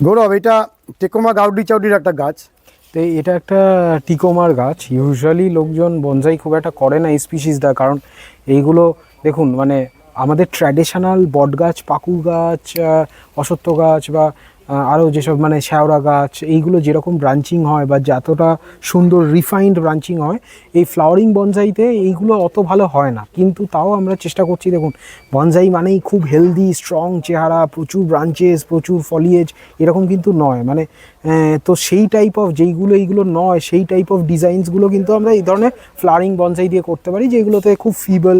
গৌরব, এটা টেকোমা গাউডি চাউডির একটা গাছ। তো এটা একটা টিকোমার গাছ। ইউজুয়ালি লোকজন বনসাই খুব একটা করে না স্পিসিসটা কারণ এইগুলো দেখুন মানে আমাদের ট্র্যাডিশনাল বট গাছ পাকু গাছ অসত্য গাছ বা আরও যেসব মানে শ্যাওড়া গাছ, এইগুলো যেরকম ব্রাঞ্চিং হয় বা যতটা সুন্দর রিফাইন্ড ব্রাঞ্চিং হয়, এই ফ্লাওয়ারিং বনসাইতে এইগুলো অত ভালো হয় না। কিন্তু তাও আমরা চেষ্টা করছি, দেখুন বনসাই মানেই খুব হেলদি স্ট্রং চেহারা, প্রচুর ব্রাঞ্চেস প্রচুর ফলিয়েজ এরকম কিন্তু নয়। মানে তো সেই টাইপ অফ যেইগুলো এইগুলো নয়, সেই টাইপ অফ ডিজাইনসগুলো কিন্তু আমরা এই ধরনের ফ্লাওয়ারিং বনসাই দিয়ে করতে পারি, যেগুলোতে খুব ফিবল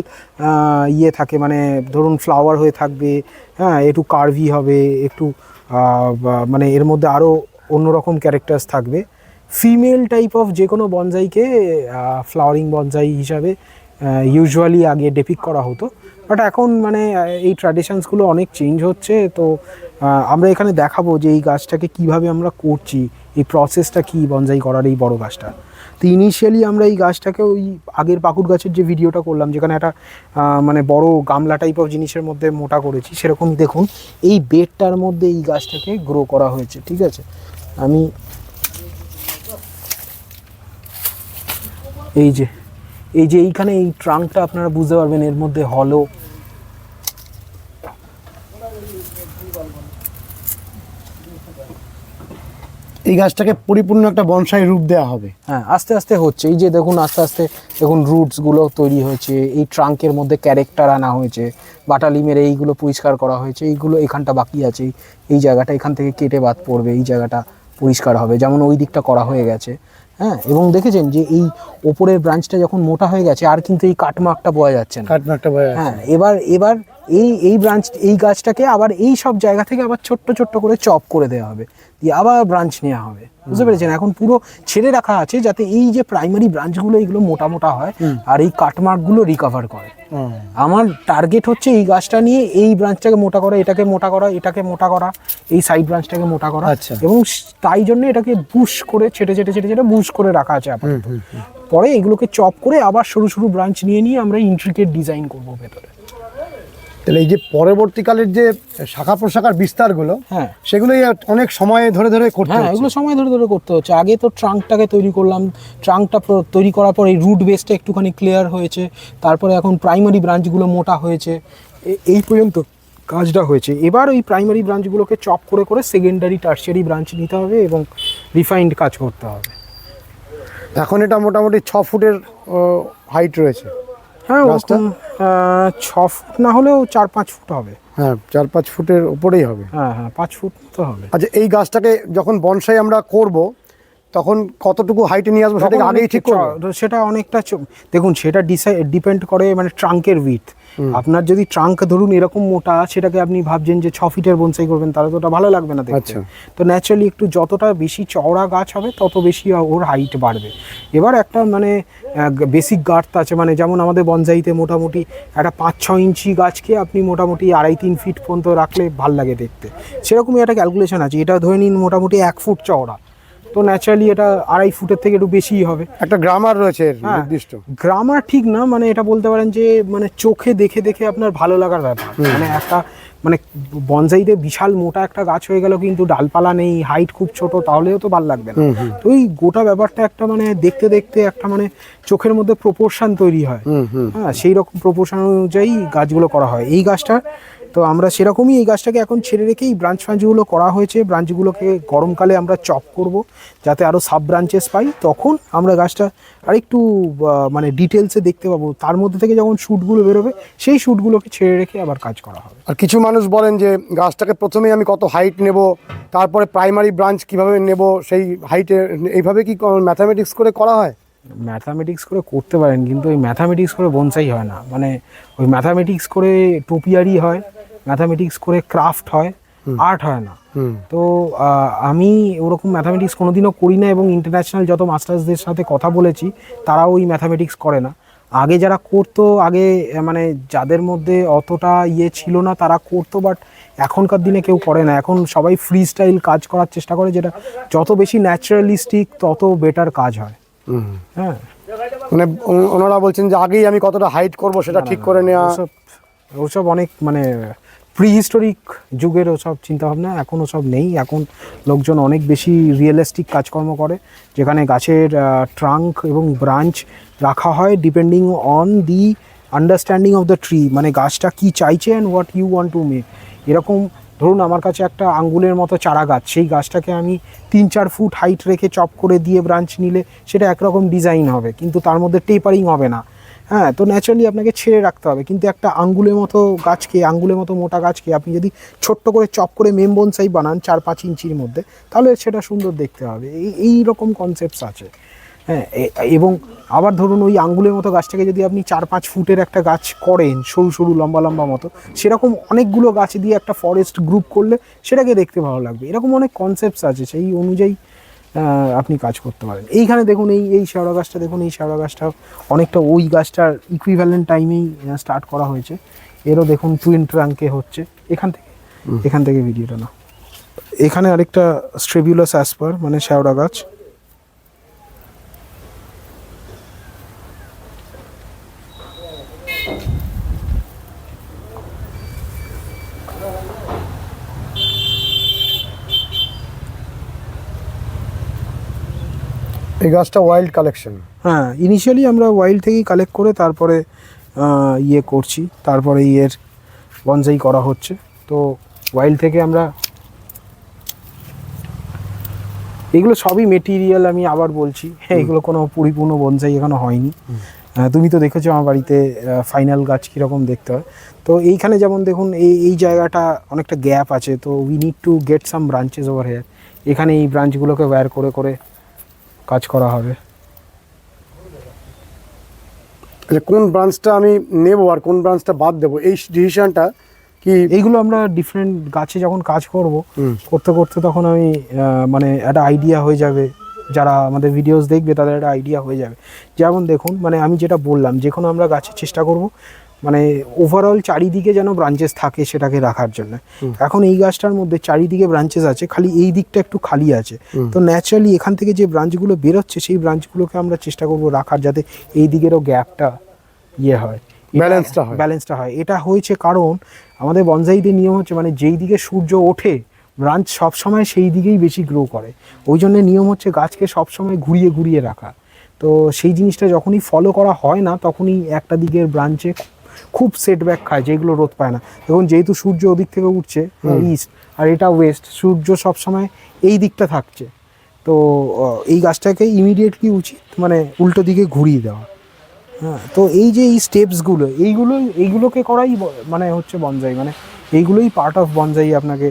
ইয়ে থাকে। মানে ধরুন ফ্লাওয়ার হয়ে থাকবে হ্যাঁ একটু কার্ভি হবে, একটু মানে এর মধ্যে আরও অন্যরকম ক্যারেক্টার্স থাকবে। ফিমেল টাইপ অফ যে কোনো বনজাইকে ফ্লাওয়ারিং বনজাই হিসাবে ইউজুয়ালি আগে ডেপিক করা হতো। বাট এখন মানে এই ট্র্যাডিশনসগুলো অনেক চেঞ্জ হচ্ছে। তো আমরা এখানে দেখাবো যে এই গাছটাকে কীভাবে আমরা করছি, এই প্রসেসটা কি বনজাই করার এই বড় গাছটা। তো ইনিশিয়ালি আমরা এই গাছটাকে ওই আগের পাকুর গাছের যে ভিডিওটা করলাম, যেখানে একটা মানে বড় গামলা টাইপ অফ জিনিসের মধ্যে মোটা করেছি সেরকম দেখুন, এই বেডটার মধ্যে এই গাছটাকে গ্রো করা হয়েছে, ঠিক আছে? আমি এই যে এই যে এইখানে এই ট্রাঙ্কটা আপনারা বুঝতে পারবেন, এর মধ্যে হলো এই গাছটাকে পরিপূর্ণ একটা বনসাই রূপ দেওয়া হবে। হ্যাঁ আস্তে আস্তে হচ্ছে। এই যে দেখুন আস্তে আস্তে দেখুন রুটসগুলো তৈরি হয়েছে এই ট্রাঙ্কের মধ্যে ক্যারেক্টার আনা হয়েছে বাটালি মেরে এইগুলো পরিষ্কার করা হয়েছে এইগুলো এখানটা বাকি আছে এই জায়গাটা এখান থেকে কেটে বাদ পড়বে এই জায়গাটা পরিষ্কার হবে যেমন ওই দিকটা করা হয়ে গেছে। হ্যাঁ এবং দেখেছেন যে এই ওপরের ব্রাঞ্চটা যখন মোটা হয়ে গেছে আর কিন্তু এই কাটমার্কটা বোয়া যাচ্ছে না। কাটনা একটা বয়া হ্যাঁ এবার এবার এই এই ব্রাঞ্চ এই গাছটাকে আবার এই সব জায়গা থেকে আবার ছোট্ট ছোট্ট করে চপ করে দেওয়া হবে। দিয়ে আবার ব্রাঞ্চ নেওয়া হবে। বুঝতে পেরেছেন? এখন পুরো ছেড়ে রাখা আছে যাতে এই যে প্রাইমারি ব্রাঞ্চগুলো এইগুলো মোটা মোটা হয় আর এই কাটমার্কগুলো রিকভার করে। আমার টার্গেট হচ্ছে এই গাছটা নিয়ে এই ব্রাঞ্চটাকে মোটা করা এটাকে মোটা করা এটাকে মোটা করা এই সাইড ব্রাঞ্চটাকে মোটা করা আচ্ছা। এবং তাই জন্য এটাকে বুশ করে ছেটে ছেটে ছেটে ছেটে বুশ করে রাখা আছে আপাতত। পরে এগুলোকে চপ করে আবার সরু সরু ব্রাঞ্চ নিয়ে নিয়ে আমরা ইন্ট্রিকেট ডিজাইন করব ভেতরে। তাহলে এই যে পরবর্তীকালের যে শাখা প্রশাখার বিস্তারগুলো হ্যাঁ। সেগুলোই অনেক সময় ধরে ধরে করতে হ্যাঁ এগুলো সময় ধরে ধরে করতে হচ্ছে। আগে তো ট্রাঙ্কটাকে তৈরি করলাম ট্রাঙ্কটা তৈরি করার পর এই রুট বেসটা একটুখানি ক্লিয়ার হয়েছে তারপরে এখন প্রাইমারি ব্রাঞ্চগুলো মোটা হয়েছে। এই পর্যন্ত কাজটা হয়েছে। এবার ওই প্রাইমারি ব্রাঞ্চগুলোকে চপ করে করে সেকেন্ডারি টার্সিয়ারি ব্রাঞ্চ নিতে হবে এবং রিফাইন্ড কাজ করতে হবে। এখন এটা মোটামুটি ছ ফুটের হাইট রয়েছে। হ্যাঁ গাছটা? ছ ফুট না হলেও চার পাঁচ ফুট হবে। হ্যাঁ চার পাঁচ ফুটের উপরেই হবে। হ্যাঁ হ্যাঁ পাঁচ ফুট তো হবে। আচ্ছা এই গাছটাকে যখন বনসাই আমরা করব তখন কতটুকু হাইটে নিয়ে আসব তখন আগেই ঠিক করব? সেটা অনেকটা দেখুন সেটা ডিপেন্ড করে মানে ট্রাঙ্কের উইথ আপনার যদি ট্রাঙ্ক ধরুন এরকম মোটা সেটাকে আপনি ভাবছেন যে ছ ফিটের বনসাই করবেন তাহলে তো ওটা ভালো লাগবে না দেখতে। আচ্ছা। তো ন্যাচারালি একটু যতটা বেশি চওড়া গাছ হবে তত বেশি ওর হাইট বাড়বে। এবার একটা মানে বেসিক গার্থ আছে মানে যেমন আমাদের বনসাইতে মোটামুটি একটা পাঁচ ছ ইঞ্চি গাছকে আপনি মোটামুটি আড়াই তিন ফিট পর্যন্ত রাখলে ভালো লাগে দেখতে। সেরকমই একটা ক্যালকুলেশন আছে এটা ধরে নিন মোটামুটি এক ফুট চওড়া। তো ন্যাচারালি এটা আড়াই ফুটের থেকে একটু বেশিই হবে। একটা গ্রামার রয়েছে হ্যাঁ। নির্দিষ্ট। গ্রামার ঠিক না মানে এটা বলতে পারেন যে মানে চোখে দেখে দেখে আপনার ভালো লাগার ব্যাপার। মানে একটা মানে বনসাইতে বিশাল মোটা একটা গাছ হয়ে গেল কিন্তু ডালপালা নেই হাইট খুব ছোট তাহলেও তো ভালো লাগবে না। তো এই গোটা ব্যাপারটা একটা মানে দেখতে দেখতে একটা মানে চোখের মধ্যে প্রপোর্শন তৈরি হয়। হ্যাঁ সেই রকম প্রপোর্শন অনুযায়ী গাছগুলো করা হয়। এই গাছটা তো আমরা সেরকমই এই গাছটাকে এখন ছেড়ে রেখেই ব্রাঞ্চ ফ্রাঞ্চগুলো করা হয়েছে। ব্রাঞ্চগুলোকে গরমকালে আমরা চপ করব যাতে আরও সাব ব্রাঞ্চেস পাই। তখন আমরা গাছটা আরেকটু মানে ডিটেলসে দেখতে পাবো। তার মধ্যে থেকে যখন শ্যুটগুলো বেরোবে সেই শ্যুটগুলোকে ছেড়ে রেখে আবার কাজ করা হবে। আর কিছু মানুষ বলেন যে গাছটাকে প্রথমেই আমি কত হাইট নেব তারপরে প্রাইমারি ব্রাঞ্চ কীভাবে নেব সেই হাইটে এইভাবে কি ম্যাথামেটিক্স করে করা হয়? ম্যাথামেটিক্স করে করতে পারেন কিন্তু ওই ম্যাথামেটিক্স করে বনসাই হয় না। মানে ওই ম্যাথামেটিক্স করে টোপিয়ারি হয়। ম্যাথামেটিক্স করে ক্রাফট হয় আর্ট হয় না। তো আমি ওরকম ম্যাথামেটিক্স কোনোদিনও করি না এবং ইন্টারন্যাশনাল যত মাস্টার্সদের সাথে কথা বলেছি তারাও ওই ম্যাথামেটিক্স করে না। আগে যারা করতো আগে মানে যাদের মধ্যে অতটা ইয়ে ছিল না তারা করতো বাট এখনকার দিনে কেউ করে না। এখন সবাই ফ্রি স্টাইল কাজ করার চেষ্টা করে যেটা যত বেশি ন্যাচারালিস্টিক তত বেটার কাজ হয়। হ্যাঁ। মানে ওনারা বলছেন যে আগেই আমি কতটা হাইট করব সেটা ঠিক করে নেওয়া ওসব অনেক মানে প্রিহিস্টোরিক যুগের ওসব চিন্তাভাবনা এখন সব নেই। এখন লোকজন অনেক বেশি রিয়েলিস্টিক কাজকর্ম করে, যেখানে গাছের ট্রাঙ্ক এবং ব্রাঞ্চ রাখা হয় depending on the understanding of the tree মানে গাছটা কি চাইছে and what you want to make এরকম ধরুন আমার কাছে একটা আঙ্গুলের মতো চারা গাছ, সেই গাছটাকে আমি তিন চার ফুট হাইট রেখে চপ করে দিয়ে ব্রাঞ্চ নিলে সেটা একরকম ডিজাইন হবে, কিন্তু তার মধ্যে টেপারিং হবে না। হ্যাঁ তো ন্যাচারালি আপনাকে ছেড়ে রাখতে হবে। কিন্তু একটা আঙ্গুলের মতো গাছকে, আঙ্গুলের মতো মোটা গাছকে আপনি যদি ছোট্ট করে চপ করে মেম বনসাই বানান চার পাঁচ ইঞ্চির মধ্যে, তাহলে সেটা সুন্দর দেখতে হবে। এই এই রকম কনসেপ্টস আছে। হ্যাঁ এবং আবার ধরুন ওই আঙ্গুলের মতো গাছটাকে যদি আপনি চার পাঁচ ফুটের একটা গাছ করেন, সরু সরু, লম্বা লম্বা মতো, সেরকম অনেকগুলো গাছ দিয়ে একটা ফরেস্ট গ্রুপ করলে সেটাকে দেখতে ভালো লাগবে। এরকম অনেক কনসেপ্টস আছে। সেই অনুযায়ী আপনি কাজ করতে পারেন। এইখানে দেখুন এই এই শেওড়া গাছটা দেখুন এই শেওড়া গাছটা অনেকটা ওই গাছটার ইকুইভ্যালেন্ট টাইমেই স্টার্ট করা হয়েছে। এরও দেখুন টুইন ট্রাঙ্কে হচ্ছে। এখান থেকে এখান থেকে ভিডিওটা না এখানে আরেকটা স্ট্রেবিউলাস অ্যাসপার মানে শেওড়া গাছ। এই গাছটা ওয়াইল্ড কালেকশন হ্যাঁ ইনিশিয়ালি আমরা ওয়াইল্ড থেকেই কালেক্ট করে তারপরে ইয়ে করছি। তারপরে ইয়ের বনসাই করা হচ্ছে। তো ওয়াইল্ড থেকে আমরা এগুলো সবই মেটেরিয়াল আমি আবার বলছি। হ্যাঁ এগুলো কোনো পরিপূর্ণ বনসাই এখনও হয়নি। তুমি তো দেখেছ আমার বাড়িতে ফাইনাল গাছ কীরকম দেখতে হয়। তো এইখানে যেমন দেখুন এই এই জায়গাটা অনেকটা গ্যাপ আছে। তো we need to get some branches over here এখানে এই ব্রাঞ্চগুলোকে ওয়্যার করে করে কাজ করা হবে। আচ্ছা কোন ব্রাঞ্চটা আমি নেব আর কোন ব্রাঞ্চটা বাদ দেবো এই ডিসিশনটা কি এইগুলো আমরা ডিফারেন্ট গাছে যখন কাজ করব করতে করতে তখন আমি মানে একটা আইডিয়া হয়ে যাবে। যারা আমাদের ভিডিওস দেখবে তাদের একটা আইডিয়া হয়ে যাবে। যেমন দেখুন মানে আমি যেটা বললাম যে কোনো আমরা গাছের চেষ্টা করব মানে ওভারঅল চারিদিকে যেন ব্রাঞ্চেস থাকে সেটাকে রাখার জন্য। এখন এই গাছটার মধ্যে চারিদিকে ব্রাঞ্চেস আছে খালি এই দিকটা একটু খালি আছে। তো ন্যাচারালি এখান থেকে যে ব্রাঞ্চগুলো বেরোচ্ছে সেই ব্রাঞ্চগুলোকে আমরা চেষ্টা করব রাখার যাতে এই দিকেরও গ্যাপটা ইয়ে হয়। Balance-টা হয়। ব্যালেন্সটা হয়। এটা হয়েছে কারণ আমাদের বনজাইদের নিয়ম হচ্ছে মানে যেই দিকে সূর্য ওঠে ব্রাঞ্চ সবসময় সেই দিকেই বেশি গ্রো করে। ওই জন্য নিয়ম হচ্ছে গাছকে সবসময় ঘুরিয়ে ঘুরিয়ে রাখা। তো সেই জিনিসটা যখনই ফলো করা হয় না তখনই একটা দিকের ব্রাঞ্চে খুব সেটব্যাক খায় যেগুলো রোদ পায় না। এবং যেহেতু সূর্য ওদিক থেকে উঠছে ইস্ট আর এটা ওয়েস্ট সূর্য সবসময় এই দিকটা থাকছে। তো এই গাছটাকে ইমিডিয়েটলি উচিত মানে উল্টো দিকে ঘুরিয়ে দেওয়া। হ্যাঁ তো এই যে এই স্টেপসগুলো এইগুলো এইগুলোকে করাই মানে হচ্ছে বনজাই মানে এইগুলোই পার্ট অফ বনজাই আপনাকে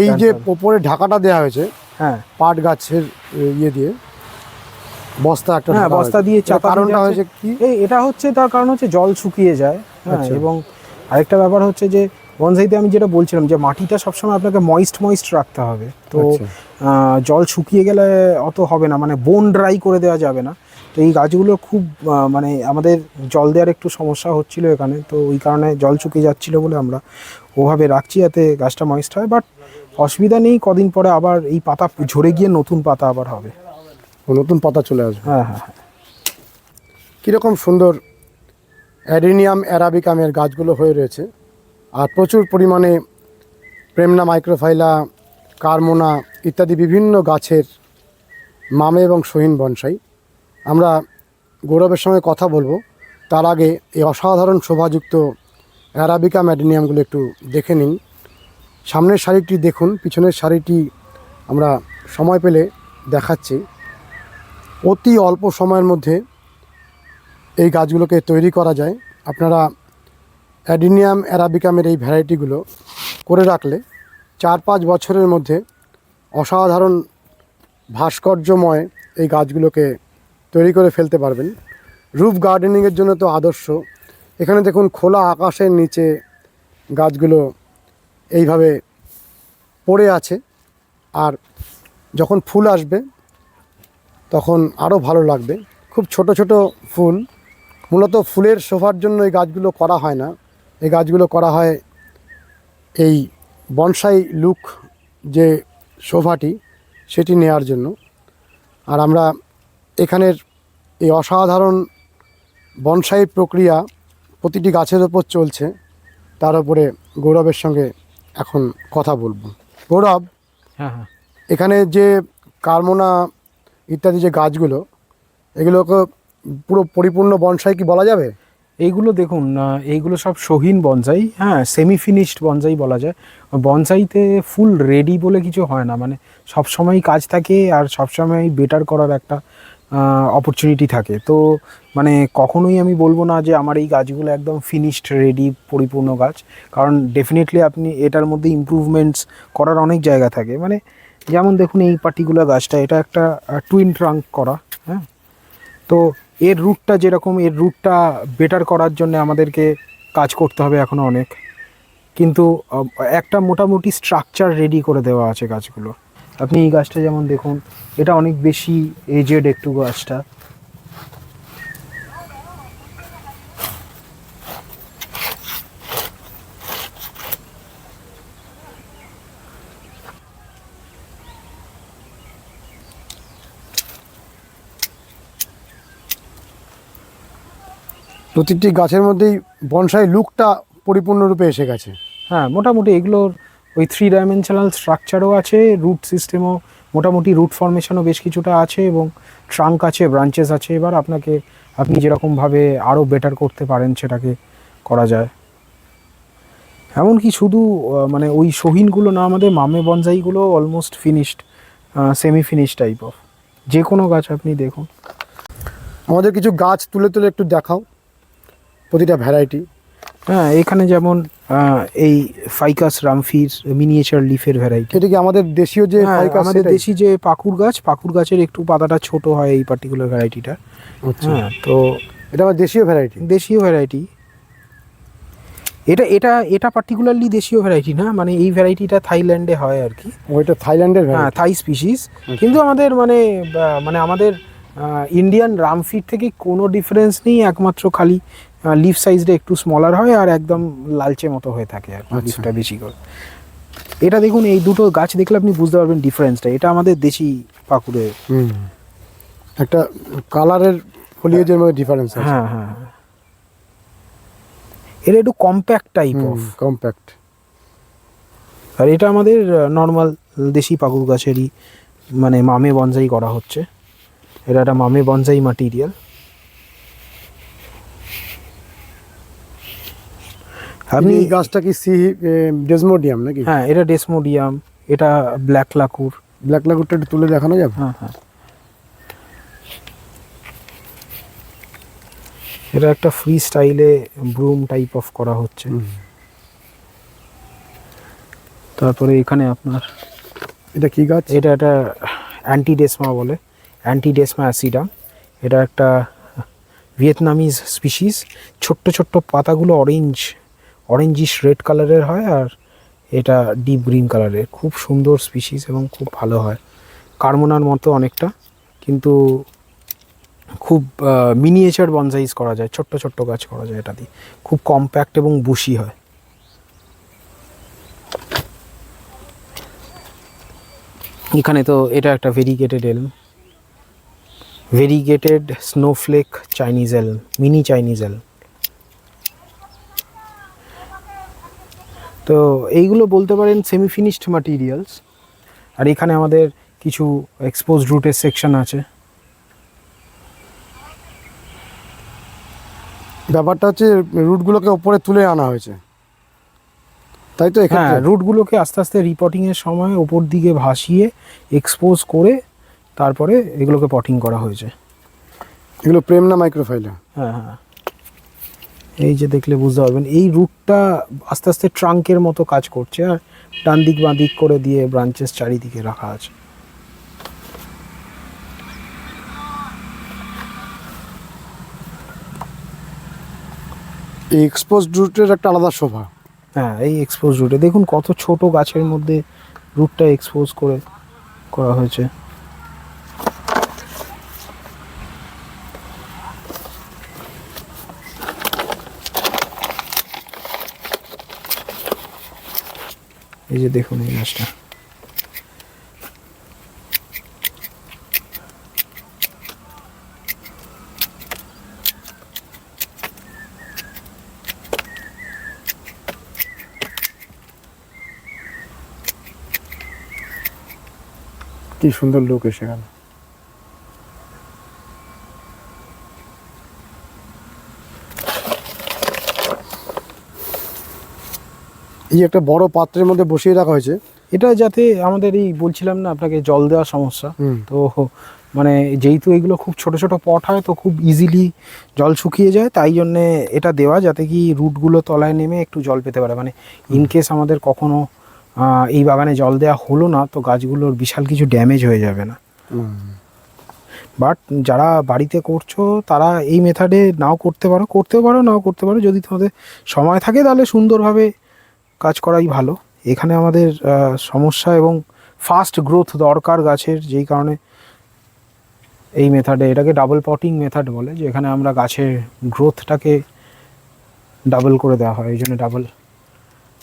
এই যে ওপরে ঢাকাটা দেওয়া হয়েছে হ্যাঁ। পাট গাছের ইয়ে দিয়ে বস্তা একটা হ্যাঁ বস্তা দিয়ে কারণটা হয়েছে কি? এটা হচ্ছে তার কারণ হচ্ছে জল শুকিয়ে যায় হ্যাঁ আচ্ছা। এবং আরেকটা ব্যাপার হচ্ছে যে বনসাইতে আমি যেটা বলছিলাম যে মাটিটা সবসময় আপনাকে ময়েস্ট ময়েস্ট রাখতে হবে। তো আচ্ছা। জল শুকিয়ে গেলে অত হবে না মানে বোন ড্রাই করে দেওয়া যাবে না। তো এই গাছগুলো খুব মানে আমাদের জল দেওয়ার একটু সমস্যা হচ্ছিল এখানে। তো ওই কারণে জল শুকিয়ে যাচ্ছিল বলে আমরা ওভাবে রাখছি যাতে গাছটা ময়েস্ট হয়। বাট অসুবিধা নেই কদিন পরে আবার এই পাতা ঝরে গিয়ে নতুন পাতা আবার হবে। নতুন পাতা চলে আসবে। হ্যাঁ হ্যাঁ হ্যাঁ। কীরকম সুন্দর অ্যাডিনিয়াম অ্যারাবিকামের গাছগুলো হয়ে রয়েছে। আর প্রচুর পরিমাণে প্রেমনা, মাইক্রোফাইলা, কারমোনা ইত্যাদি বিভিন্ন গাছের মামে এবং সহিন বনসাই। আমরা গৌরবের সঙ্গে কথা বলব। তার আগে এই অসাধারণ শোভাযুক্ত অ্যারাবিকা ম্যাডিনিয়ামগুলো একটু দেখে নিন। সামনের শাড়িটি দেখুন, পিছনের শাড়িটি আমরা সময় পেলে দেখাচ্ছি। অতি অল্প সময়ের মধ্যে এই গাছগুলোকে তৈরি করা যায়। আপনারা অ্যাডিনিয়াম অ্যারাবিকামের এই ভ্যারাইটিগুলো করে রাখলে চার পাঁচ বছরের মধ্যে অসাধারণ ভাস্কর্যময় এই গাছগুলোকে তৈরি করে ফেলতে পারবেন। রুফ গার্ডেনিংয়ের জন্য তো আদর্শ। এখানে দেখুন খোলা আকাশের নিচে গাছগুলো এইভাবে পড়ে আছে। আর যখন ফুল আসবে, তখন আরও ভালো লাগবে। খুব ছোট ছোট ফুল মূলত ফুলের শোভার জন্য এই গাছগুলো করা হয় না। এই গাছগুলো করা হয় এই বনসাই লুক যে শোভাটি সেটি নেয়ার জন্য। আর আমরা এখানের এই অসাধারণ বনসাই প্রক্রিয়া প্রতিটি গাছের ওপর চলছে। তার উপরে গৌরবের সঙ্গে এখন কথা বলব। গৌরব হ্যাঁ হ্যাঁ। এখানে যে কারমোনা ইত্যাদি যে গাছগুলো এগুলোকে পুরো পরিপূর্ণ বনসাই কি বলা যাবে? এইগুলো দেখুন এইগুলো সব শহীন বনসাই হ্যাঁ সেমি ফিনিশড বনসাই বলা যায়। বনসাইতে ফুল রেডি বলে কিছু হয় না মানে সবসময় কাজ থাকে আর সবসময় বেটার করার একটা অপরচুনিটি থাকে। তো মানে কখনোই আমি বলব না যে আমার এই গাছগুলো একদম ফিনিশড রেডি পরিপূর্ণ গাছ। কারণ ডেফিনেটলি আপনি এটার মধ্যে ইমপ্রুভমেন্টস করার অনেক জায়গা থাকে। মানে যেমন দেখুন এই পার্টিকুলার গাছটা, এটা একটা টুইন ট্রাঙ্ক করা হ্যাঁ। তো এর রুটটা যেরকম, এর রুটটা বেটার করার জন্য আমাদেরকে কাজ করতে হবে এখনও অনেক। কিন্তু একটা মোটামুটি স্ট্রাকচার রেডি করে দেওয়া আছে গাছগুলো। আপনি এই গাছটা যেমন দেখুন, এটা অনেক বেশি এজেড একটু গাছটা। প্রতিটি গাছের মধ্যেই বনসাই লুকটা পরিপূর্ণরূপে এসে গেছে। হ্যাঁ মোটামুটি এগুলোর ওই থ্রি ডাইমেনশনাল স্ট্রাকচারও আছে রুট সিস্টেমও মোটামুটি রুট ফর্মেশনও বেশ কিছুটা আছে এবং ট্রাঙ্ক আছে ব্রাঞ্চেস আছে। এবার আপনাকে আপনি যেরকমভাবে আরও বেটার করতে পারেন সেটাকে করা যায়। এমনকি শুধু মানে ওই শহিনগুলো না আমাদের মামে বনজাইগুলো almost finished semi finish type of যে কোনো গাছ আপনি দেখুন। আমাদের কিছু গাছ তুলে তুলে একটু দেখাও। প্রতিটা ভ্যারাইটি হ্যাঁ এখানে যেমন এই ফাইকাস রামফির মিনিয়েচার লিফের ভ্যারাইটি এটা কি আমাদের দেশীয় যে হ্যাঁ, আমাদের দেশি যে পাকুর গাছ পাকুর গাছের একটু পাতাটা ছোট হয় এই পার্টিকুলার ভ্যারাইটিটা আচ্ছা। হ্যাঁ তো এটা আমার দেশীয় ভ্যারাইটি দেশীয় ভ্যারাইটি এটা এটা এটা পার্টিকুলারলি দেশীয় ভ্যারাইটি না মানে এই ভ্যারাইটিটা থাইল্যান্ডে হয় আর কি। ওইটা থাইল্যান্ডের হ্যাঁ থাই স্পিসিস কিন্তু আমাদের মানে মানে আমাদের ইন্ডিয়ান রামফির থেকে কোনো ডিফারেন্স নেই একমাত্র খালি লিফ সাইজটা একটু স্মলার হয় আর একদম লালচে মতো হয়ে থাকে আর আচ্ছা। লিফটা বেশি করে। এটা দেখুন এই দুটো গাছ দেখলে আপনি বুঝতে পারবেন ডিফারেন্সটা এটা আমাদের দেশি পাকুড়ে। হুম। একটা কালারের ফলিয়েজের মধ্যে ডিফারেন্স আছে। হ্যাঁ হ্যাঁ হ্যাঁ। এটা একটু কম্প্যাক্ট টাইপ অফ কম্প্যাক্ট আর এটা আমাদের নর্মাল দেশি পাকুর গাছেরই মানে মামে বনজাই করা হচ্ছে। এটা একটা মামে বনজাই মাটিরিয়াল আপনি এই গাছটা কি সি ডেসমোডিয়াম নাকি? হ্যাঁ এটা ডেসমোডিয়াম এটা ব্ল্যাক লাকুর। ব্ল্যাক লাকুরটা একটু তুলে দেখানো যাবে? হ্যাঁ হ্যাঁ। এটা একটা ফ্রি স্টাইলে ব্রুম টাইপ অফ করা হচ্ছে। তারপরে এখানে আপনার এটা কি গাছ? এটা একটা অ্যান্টিডেসমা বলে অ্যান্টিডেসমা অ্যাসিডাম এটা একটা ভিয়েতনামিজ স্পিসিস ছোট্ট ছোট্ট পাতাগুলো অরেঞ্জ অরেঞ্জিশ রেড কালারের হয় আর এটা ডিপ গ্রিন কালারের খুব সুন্দর স্পিসিস এবং খুব ভালো হয়। কার্মোনার মতো অনেকটা, কিন্তু খুব মিনিয়েচার বনসাইজ করা যায়, ছোট্ট ছোট্ট গাছ করা যায় এটা দিয়ে। খুব কম্প্যাক্ট এবং বুশি হয়। এখানে তো এটা একটা variegated elm variegated snowflake Chinese elm mini Chinese elm তো এইগুলো বলতে পারেন সেমি ফিনিশড মাটিরিয়ালস আর এখানে আমাদের কিছু এক্সপোজ রুটের সেকশন আছে। ব্যাপারটা হচ্ছে রুটগুলোকে ওপরে তুলে আনা হয়েছে। তাই তো হ্যাঁ এখানে রুটগুলোকে আস্তে আস্তে রিপোর্টিংয়ের সময় ওপর দিকে ভাসিয়ে এক্সপোজ করে তারপরে এগুলোকে পটিং করা হয়েছে। এগুলো প্রেমনা মাইক্রোফাইলা হ্যাঁ হ্যাঁ। এই যে দেখলে বুঝতে পারবেন এই রুটটা আস্তে আস্তে ট্রাঙ্কের মতো কাজ করছে আর ডান দিক বাঁ দিক করে দিয়ে ব্রাঞ্চেস চারিদিকে রাখা আছে। এই এক্সপোজ রুটের একটা আলাদা শোভা। হ্যাঁ এই এক্সপোজ রুটে দেখুন কত ছোট গাছের মধ্যে রুটটা এক্সপোজ করে করা হয়েছে। এই যে দেখুন এই গাছটা কি সুন্দর লোক এসে গেল। এই একটা বড় পাত্রের মধ্যে বসিয়ে রাখা হয়েছে। এটা যাতে আমাদের এই বলছিলাম না আপনাকে জল দেওয়ার সমস্যা। তো মানে যেহেতু এগুলো খুব ছোট ছোট পট হয় তো খুব ইজিলি জল শুকিয়ে যায়। তাই জন্যে এটা দেওয়া যাতে কি রুটগুলো তলায় নেমে একটু জল পেতে পারে। মানে ইন কেস আমাদের কখনো এই বাগানে জল দেওয়া হলো না তো গাছগুলোর বিশাল কিছু ড্যামেজ হয়ে যাবে না। বাট যারা বাড়িতে করছ তারা এই মেথডে নাও করতে পারো করতেও পারো নাও করতে পারো। যদি তোমাদের সময় থাকে তাহলে সুন্দরভাবে কাজ করাই ভালো। এখানে আমাদের সমস্যা এবং ফাস্ট গ্রোথ দরকার গাছের যেই কারণে এই মেথডে এটাকে ডাবল পটিং মেথড বলে যেখানে আমরা গাছের গ্রোথটাকে ডাবল করে দেওয়া হয় এই জন্য ডাবল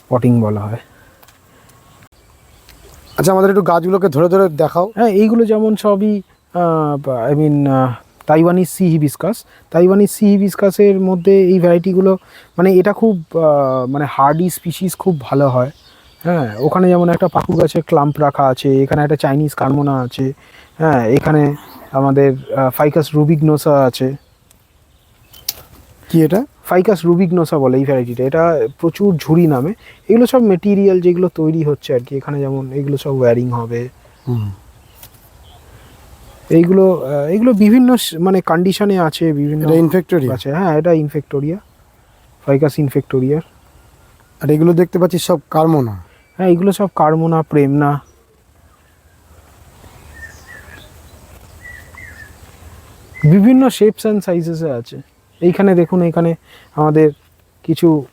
পটিং বলা হয়। আচ্ছা আমাদের একটু গাছগুলোকে ধরে ধরে দেখাও। হ্যাঁ এইগুলো যেমন সবই আই মিন তাইওয়ানি সি হিবিসকাস। তাইওয়ানি সি হিবিসকাসের মধ্যে এই ভ্যারাইটিগুলো মানে এটা খুব মানে হার্ডি স্পিসিস খুব ভালো হয়। হ্যাঁ ওখানে যেমন একটা পাকু গাছে ক্লাম্প রাখা আছে এখানে একটা চাইনিজ কার্মোনা আছে হ্যাঁ এখানে আমাদের ফাইকাস রুবিগনোসা আছে। কি এটা? ফাইকাস রুবিগনোসা বলে এই ভ্যারাইটিটা এটা প্রচুর ঝুড়ি নামে। এগুলো সব মেটেরিয়াল যেগুলো তৈরি হচ্ছে আর কি এখানে যেমন এগুলো সব ওয়্যারিং হবে। এইগুলো এগুলো বিভিন্ন মানে কন্ডিশনে আছে বিভিন্ন এটা ইনফেক্টরি আছে। হ্যাঁ এটা ইনফেক্টোরিয়া ফাইকাস ইনফেক্টোরিয়ার আর এগুলো দেখতে পাচ্ছি সব কার্মোনা। হ্যাঁ এগুলো সব কার্মোনা প্রেমনা। বিভিন্ন শেপস অ্যান্ড সাইজেসে আছে। এইখানে দেখুন এখানে আমাদের কিছু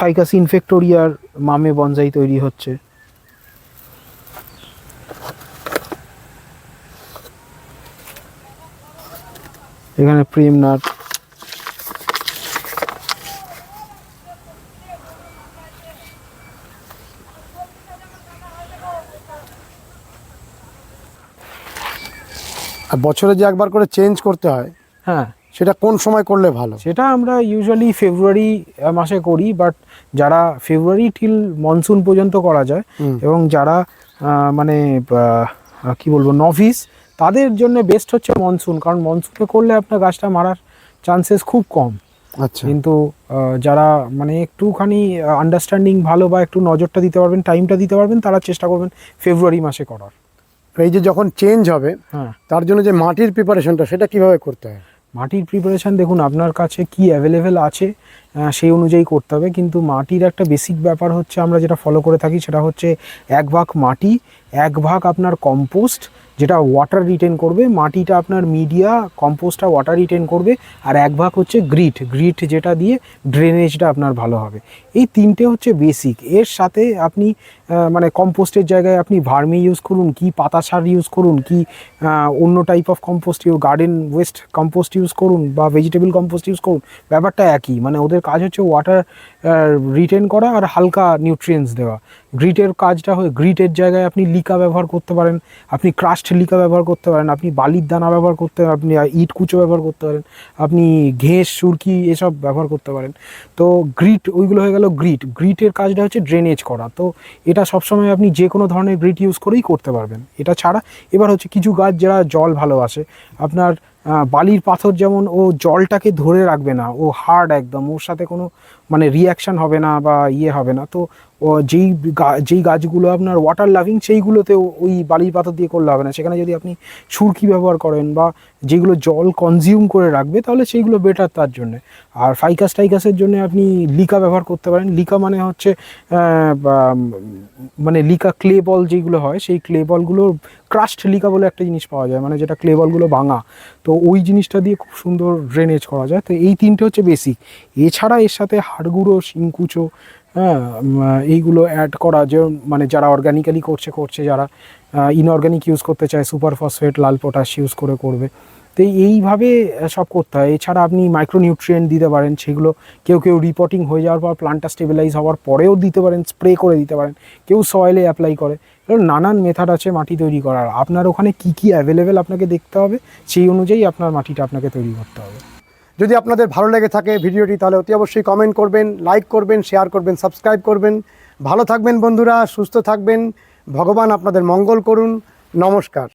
ফাইকাস ইনফেক্টোরিয়ার মামে বনজাই তৈরি হচ্ছে। এখানে প্রেমনাথ আর বছরে যে একবার করে চেঞ্জ করতে হয় হ্যাঁ। সেটা কোন সময় করলে ভালো? সেটা আমরা ইউজুয়ালি ফেব্রুয়ারি মাসে করি বাট যারা ফেব্রুয়ারি টিল মনসুন পর্যন্ত করা যায় এবং যারা মানে কি বলব নভিস তাদের জন্য বেস্ট হচ্ছে মনসুন কারণ মনসুনে করলে আপনার গাছটা মারার চান্সেস খুব কম। আচ্ছা। কিন্তু যারা মানে একটুখানি আন্ডারস্ট্যান্ডিং ভালো বা একটু নজরটা দিতে পারবেন টাইমটা দিতে পারবেন তারা চেষ্টা করবেন ফেব্রুয়ারি মাসে করার। এই যে যখন চেঞ্জ হবে হ্যাঁ। তার জন্য যে মাটির প্রিপারেশনটা সেটা কীভাবে করতে হয়? মাটির প্রিপারেশান দেখুন আপনার কাছে কি অ্যাভেলেবেল আছে সেই অনুযায়ী করতে হবে। কিন্তু মাটির একটা বেসিক ব্যাপার হচ্ছে আমরা যেটা ফলো করে থাকি সেটা হচ্ছে এক ভাগ মাটি এক ভাগ আপনার কম্পোস্ট যেটা ওয়াটার রিটেন করবে, মাটিটা আপনার মিডিয়া কম্পোস্টটা ওয়াটার রিটেন করবে, আর এক ভাগ হচ্ছে গ্রিট গ্রিট যেটা দিয়ে ড্রেনেজটা আপনার ভালো হবে। এই তিনটে হচ্ছে বেসিক এর সাথে আপনি মানে কম্পোস্টের জায়গায় আপনি ভার্মি ইউজ করুন, কি পাতা সার ইউজ করুন, কি অন্য type of compost you garden waste compost use করুন বা ভেজিটেবল কম্পোস্ট ইউজ করুন, ব্যাপারটা একই। মানে ওদের কাজ হচ্ছে ওয়াটার রিটেন করা আর হালকা নিউট্রিয়েন্টস দেওয়া। গ্রিটের কাজটা হয়ে গ্রিটের জায়গায় আপনি লিকা ব্যবহার করতে পারেন, আপনি ক্রাস্ট লিকা ব্যবহার করতে পারেন, আপনি বালির দানা ব্যবহার করতে পারেন আপনি ইট কুচো ব্যবহার করতে পারেন, আপনি ঘেঁস, সুরকি এসব ব্যবহার করতে পারেন। তো গ্রিট ওইগুলো হয়ে গেল গ্রিট গ্রিটের কাজটা হচ্ছে ড্রেনেজ করা। তো এটা সবসময় আপনি যে কোনো ধরনের গ্রিট ইউজ করেই করতে পারবেন। এটা ছাড়া এবার হচ্ছে কিছু গাছ যারা জল ভালোবাসে, আপনার বালির পাথর যেমন ও জলটাকে ধরে রাখবে না, ও হার্ড একদম, ওর সাথে কোনো মানে রিয়াকশন হবে না বা ইয়ে হবে না। তো যেই যেই গাছগুলো আপনার ওয়াটার লাভিং সেইগুলোতে ওই বালির পাতা দিয়ে করলে হবে না। সেখানে যদি আপনি সুরকি ব্যবহার করেন বা যেগুলো জল কনজিউম করে রাখবে, তাহলে সেইগুলো বেটার তার জন্য। আর ফাইকাস টাইকাসের জন্য আপনি লিকা ব্যবহার করতে পারেন। লিকা মানে হচ্ছে মানে লিকা ক্লে বল যেগুলো হয়, সেই ক্লে বলগুলো ক্রাস্ট লিকা বলে একটা জিনিস পাওয়া যায়। মানে যেটা ক্লে বলগুলো ভাঙা। তো ওই জিনিসটা দিয়ে খুব সুন্দর ড্রেনেজ করা যায়। তো এই তিনটে হচ্ছে বেসিক এছাড়া এর সাথে হাড়গুঁড়ো শিংকুচো হ্যাঁ এইগুলো অ্যাড করা যে মানে যারা অর্গানিক্যালি করছে করছে যারা ইনঅর্গানিক ইউজ করতে চায় সুপার ফসফেট লাল পটাশ ইউজ করে করবে। তো এইভাবে সব করতে হয়। এছাড়া আপনি মাইক্রোনিউট্রিয়েন্ট দিতে পারেন, সেগুলো কেউ কেউ রিপোর্টিং হয়ে যাওয়ার পর প্লান্টটা স্টেবিলাইজ হওয়ার পরেও দিতে পারেন স্প্রে করে দিতে পারেন। কেউ সয়েলে অ্যাপ্লাই করে। নানান মেথড আছে মাটি তৈরি করার। আপনার ওখানে কি কি অ্যাভেলেবেল আপনাকে দেখতে হবে, সেই অনুযায়ী আপনার মাটিটা আপনাকে তৈরি করতে হবে। যদি আপনাদের ভালো লেগে থাকে ভিডিওটি, তাহলে অতি অবশ্যই কমেন্ট করবেন লাইক করবেন শেয়ার করবেন সাবস্ক্রাইব করবেন। ভালো থাকবেন বন্ধুরা, সুস্থ থাকবেন। ভগবান আপনাদের মঙ্গল করুন। নমস্কার।